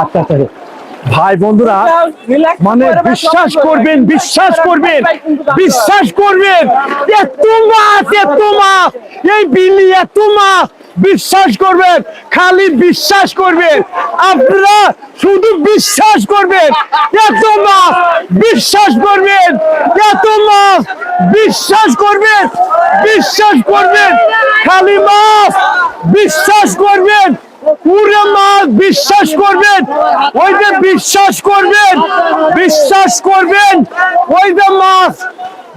আচ্ছা আচ্ছা ভাই বন্ধুরা মানে বিশ্বাস করবেন বিশ্বাস করবেন বিশ্বাস করবেন। এত মাছ এত মাছ এই বিলি এত মাছ বিশ্বাস করবেন খালি বিশ্বাস করবেন। আপনারা শুধু বিশ্বাস করবেন। এত মাছ বিশ্বাস করবেন। এত মাছ বিশ্বাস করবেন। বিশ্বাস করবেন। খালি মাছ বিশ্বাস করবেন। পুরো মাছ বিশ্বাস করবেন ওই যে বিশ্বাস করবেন বিশ্বাস করবেন ওই যে মাছ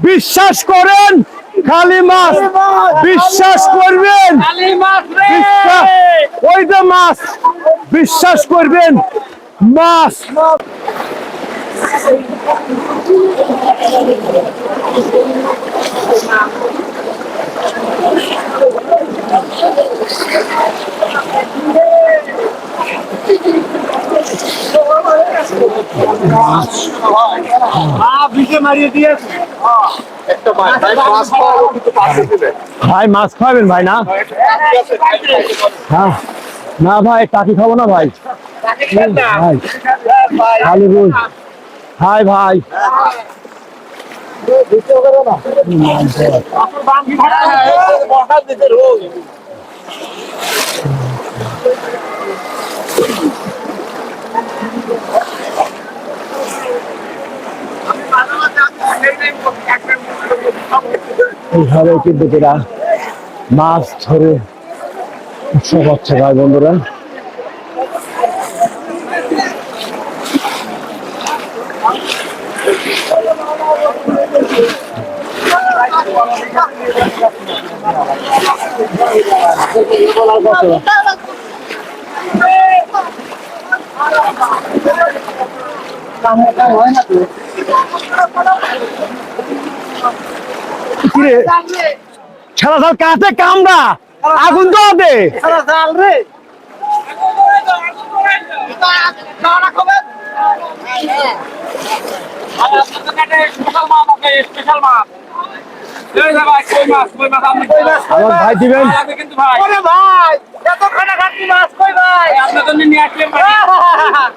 বিশ্বাস করেন খালি মাছ বিশ্বাস করবেন বিশ্বাস- ওই যে মাছ বিশ্বাস করবেন মাছ ভাই, মাছ খাবেন ভাই, না? হ্যাঁ। না ভাই, টাকি খাব না ভাই। ভাই রোজ হাই ভাই। এইভাবে কিন্তু এরা মাছ ধরে উৎসব হচ্ছে ভাই বন্ধুরা। কিরে? ছাড়া ছাড় কাছে কামড়া। আগুন তো হবে আমার ভাই দিবেন। যে ভাই বন্ধুরা এই যে ভাই? মাছ ধরছে এই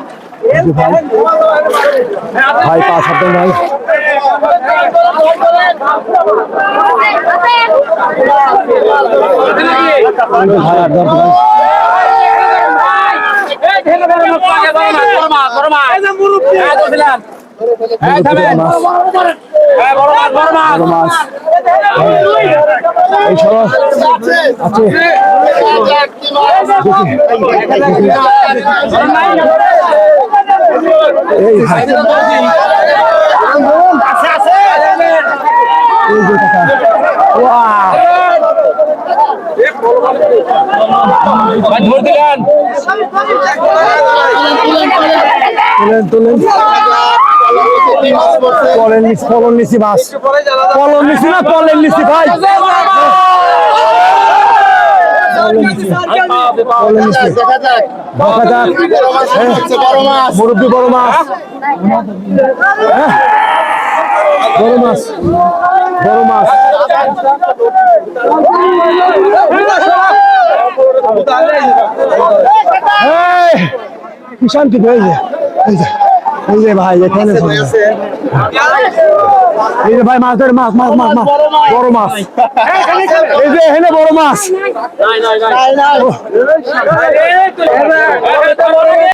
ভাই। ভাই পাঁচ হাতে ভাই। এই ভাই ভাই মাছ। এই সব আছে। এই ভাই। এই যে টাকা ওয়াও তুলেন তুলেন। পলের নিচি পলন মাছ পলন নিচি না, পলের নিচি, ভাই। দেখা মুরব্বী বড় মাছ। হ্যাঁ? বড় মাছ বড় মাছ। কি শান্তি হয়েছে এই যে। এই যে ভাই এখানে এই যে ভাই মাছ ধরে মাছ মাছ মাছ মাছ। বড় মাছ। এই যে এখানে বড় মাছ।